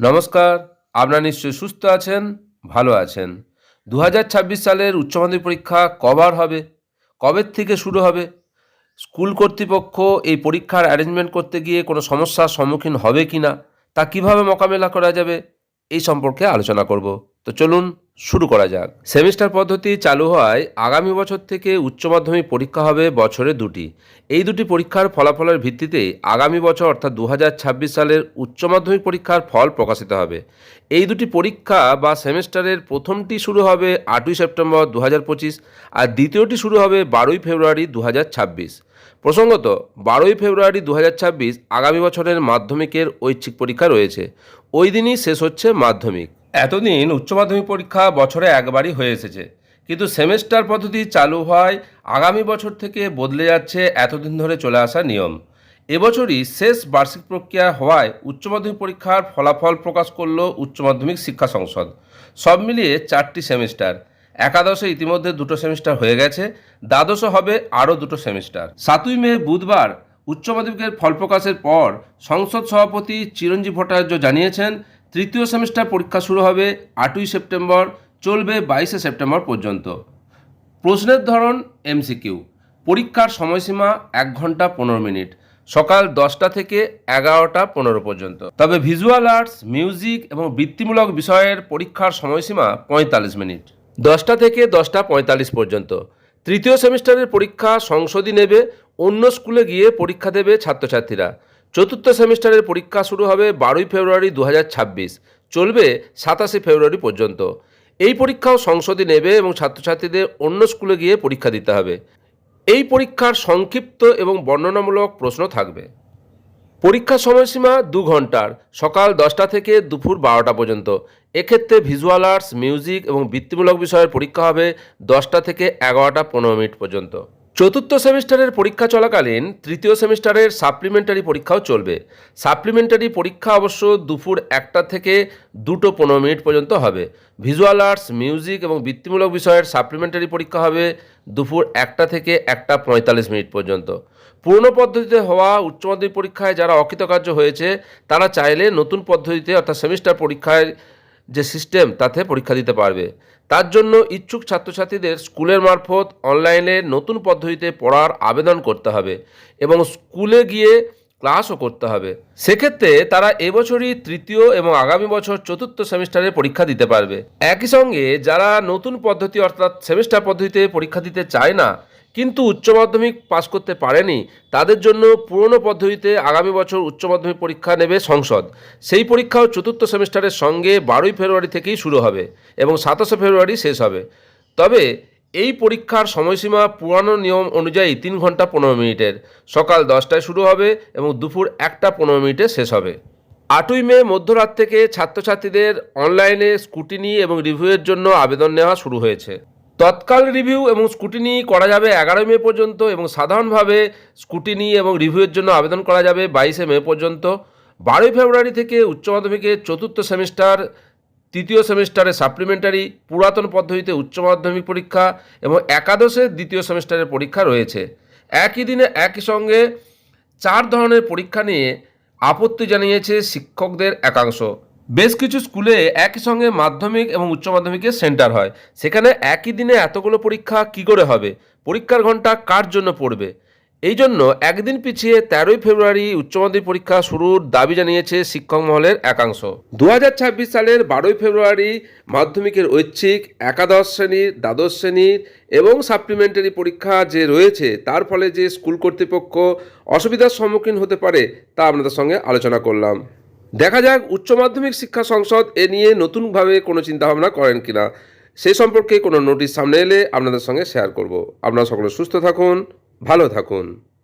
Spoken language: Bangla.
নমস্কার, আপনারা নিশ্চয়ই সুস্থ আছেন, ভালো আছেন। দু হাজার ছাব্বিশ সালের উচ্চ মাধ্যমিক পরীক্ষা কবার হবে? কবের থেকে শুরু হবে? স্কুল কর্তৃপক্ষ এই পরীক্ষার অ্যারেঞ্জমেন্ট করতে গিয়ে কোনো সমস্যার সম্মুখীন হবে কি না তা কীভাবে মোকাবেলা করা যাবে? এই সম্পর্কে আলোচনা করব। তো চলুন শুরু করা যাক। সেমিস্টার পদ্ধতি চালু হওয়ায় আগামী বছর থেকে উচ্চ মাধ্যমিক পরীক্ষা হবে বছরে দুটি। এই দুটি পরীক্ষার ফলাফলের ভিত্তিতে আগামী বছর অর্থাৎ দু হাজার ছাব্বিশ সালের উচ্চ মাধ্যমিক পরীক্ষার ফল প্রকাশিত হবে। এই দুটি পরীক্ষা বা সেমিস্টারের প্রথমটি শুরু হবে আটই সেপ্টেম্বর দু হাজার পঁচিশ আর দ্বিতীয়টি শুরু হবে বারোই ফেব্রুয়ারি দু হাজার ছাব্বিশ। প্রসঙ্গত, বারোই ফেব্রুয়ারি দু হাজার ছাব্বিশ আগামী বছরের মাধ্যমিকের ঐচ্ছিক পরীক্ষা রয়েছে। ওই দিনই শেষ হচ্ছে মাধ্যমিক। এতদিন উচ্চ মাধ্যমিক পরীক্ষা বছরে একবারই হয়ে এসেছে। কিন্তু সেমেস্টার পদ্ধতি চালু হওয়ায় আগামী বছর থেকে বদলে যাচ্ছে এতদিন ধরে চলে আসা নিয়ম। এবছরই শেষ বার্ষিক প্রক্রিয়া হওয়ায় উচ্চ মাধ্যমিক পরীক্ষার ফলাফল প্রকাশ করল উচ্চ মাধ্যমিক শিক্ষা সংসদ। সব মিলিয়ে চারটি সেমিস্টার। একাদশে ইতিমধ্যে দুটো সেমিস্টার হয়ে গেছে, দ্বাদশে হবে আরও দুটো সেমিস্টার। সাতই মে বুধবার উচ্চ মাধ্যমিকের ফল প্রকাশের পর সংসদ সভাপতি চিরঞ্জীব ভট্টাচার্য জানিয়েছেন তৃতীয় সেমিস্টার পরীক্ষা শুরু হবে আটই সেপ্টেম্বর, চলবে বাইশে সেপ্টেম্বর পর্যন্ত। প্রশ্নের ধরন এমসিকিউ পরীক্ষার সময়সীমা এক ঘণ্টা পনেরো মিনিট। সকাল দশটা থেকে এগারোটা পনেরো পর্যন্ত। তবে ভিজুয়াল আর্টস, মিউজিক এবং বৃত্তিমূলক বিষয়ের পরীক্ষার সময়সীমা পঁয়তাল্লিশ মিনিট। দশটা থেকে দশটা পঁয়তাল্লিশ পর্যন্ত। তৃতীয় সেমিস্টারের পরীক্ষা সংসদই নেবে, অন্য স্কুলে গিয়ে পরীক্ষা দেবে ছাত্রছাত্রীরা। চতুর্থ সেমিস্টারের পরীক্ষা শুরু হবে বারোই ফেব্রুয়ারি দু হাজার ছাব্বিশ। চলবে সাতাশে ফেব্রুয়ারি পর্যন্ত। এই পরীক্ষাও সংসদে নেবে এবং ছাত্রছাত্রীদের অন্য স্কুলে গিয়ে পরীক্ষা দিতে হবে। এই পরীক্ষার সংক্ষিপ্ত এবং বর্ণনামূলক প্রশ্ন থাকবে। পরীক্ষার সময়সীমা দু ঘণ্টার, সকাল দশটা থেকে দুপুর বারোটা পর্যন্ত। এক্ষেত্রে ভিজুয়াল আর্টস, মিউজিক এবং বৃত্তিমূলক বিষয়ের পরীক্ষা হবে দশটা থেকে এগারোটা পনেরো মিনিট পর্যন্ত। চতুর্থ সেমিস্টারের পরীক্ষা চলাকালীন তৃতীয় সেমিস্টারের সাপ্লিমেন্টারি পরীক্ষাও চলবে। সাপ্লিমেন্টারি পরীক্ষা অবশ্য দুপুর একটা থেকে দুটো পনেরো মিনিট পর্যন্ত হবে। ভিজুয়াল আর্টস, মিউজিক এবং বৃত্তিমূলক বিষয়ের সাপ্লিমেন্টারি পরীক্ষা হবে দুপুর একটা থেকে একটা পঁয়তাল্লিশ মিনিট পর্যন্ত। পুরনো পদ্ধতিতে হওয়া উচ্চ মাধ্যমিক পরীক্ষায় যারা অকৃতকার্য হয়েছে, তারা চাইলে নতুন পদ্ধতিতে অর্থাৎ সেমিস্টার পরীক্ষায় যে সিস্টেম তাতে পরীক্ষা দিতে পারবে। তার জন্য ইচ্ছুক ছাত্রছাত্রীদের স্কুলের মারফত অনলাইনে নতুন পদ্ধতিতে পড়ার আবেদন করতে হবে এবং স্কুলে গিয়ে ক্লাসও করতে হবে। সেক্ষেত্রে তারা এবছরই তৃতীয় এবং আগামী বছর চতুর্থ সেমিস্টারে পরীক্ষা দিতে পারবে। একই সঙ্গে যারা নতুন পদ্ধতি অর্থাৎ সেমিস্টার পদ্ধতিতে পরীক্ষা দিতে চায় না কিন্তু উচ্চ মাধ্যমিক পাশ করতে পারেনি। তাদের জন্য পুরনো পদ্ধতিতে আগামী বছর উচ্চ মাধ্যমিক পরীক্ষা নেবে সংসদ। সেই পরীক্ষাও চতুর্থ সেমিস্টারের সঙ্গে বারোই ফেব্রুয়ারি থেকেই শুরু হবে এবং সাতাশে ফেব্রুয়ারি শেষ হবে। তবে এই পরীক্ষার সময়সীমা পুরানো নিয়ম অনুযায়ী তিন ঘণ্টা পনেরো মিনিটের। সকাল দশটায় শুরু হবে এবং দুপুর একটা পনেরো মিনিটে শেষ হবে। আটই মে মধ্যরাত থেকে ছাত্রছাত্রীদের অনলাইনে স্কুটিনি এবং রিভিউয়ের জন্য আবেদন নেওয়া শুরু হয়েছে। তৎকাল রিভিউ এবং স্কুটিনি করা যাবে এগারোই মে পর্যন্ত এবং সাধারণভাবে স্কুটিনি এবং রিভিউয়ের জন্য আবেদন করা যাবে বাইশে মে পর্যন্ত। বারোই ফেব্রুয়ারি থেকে উচ্চ মাধ্যমিকের চতুর্থ সেমিস্টার, তৃতীয় সেমিস্টারে সাপ্লিমেন্টারি পুরাতন পদ্ধতিতে উচ্চ মাধ্যমিক পরীক্ষা এবং একাদশের দ্বিতীয় সেমিস্টারের পরীক্ষা রয়েছে। একই দিনে একই সঙ্গে চার ধরনের পরীক্ষা নিয়ে আপত্তি জানিয়েছে শিক্ষকদের একাংশ। বেশ কিছু স্কুলে একই সঙ্গে মাধ্যমিক এবং উচ্চ মাধ্যমিকের সেন্টার হয়। সেখানে একই দিনে এতগুলো পরীক্ষা কি করে হবে? পরীক্ষার ঘণ্টা কার জন্য পড়বে? এই জন্য একদিন পিছিয়ে তেরোই ফেব্রুয়ারি উচ্চ মাধ্যমিক পরীক্ষা শুরুর দাবি জানিয়েছে শিক্ষক মহলের একাংশ। দু হাজার ছাব্বিশ সালের বারোই ফেব্রুয়ারি মাধ্যমিকের ঐচ্ছিক, একাদশ শ্রেণির, দ্বাদশ শ্রেণির এবং সাপ্লিমেন্টারি পরীক্ষা যে রয়েছে, তার ফলে যে স্কুল কর্তৃপক্ষ অসুবিধার সম্মুখীন হতে পারে তা আপনাদের সঙ্গে আলোচনা করলাম। দেখা যাক, উচ্চ মাধ্যমিক শিক্ষা সংসদ এ নিয়ে নতুনভাবে কোনো চিন্তাভাবনা করেন কিনা। সেই সম্পর্কে কোনো নোটিশ সামনে এলে আপনাদের সঙ্গে শেয়ার করব। আপনারা সকলে সুস্থ থাকুন, ভালো থাকুন।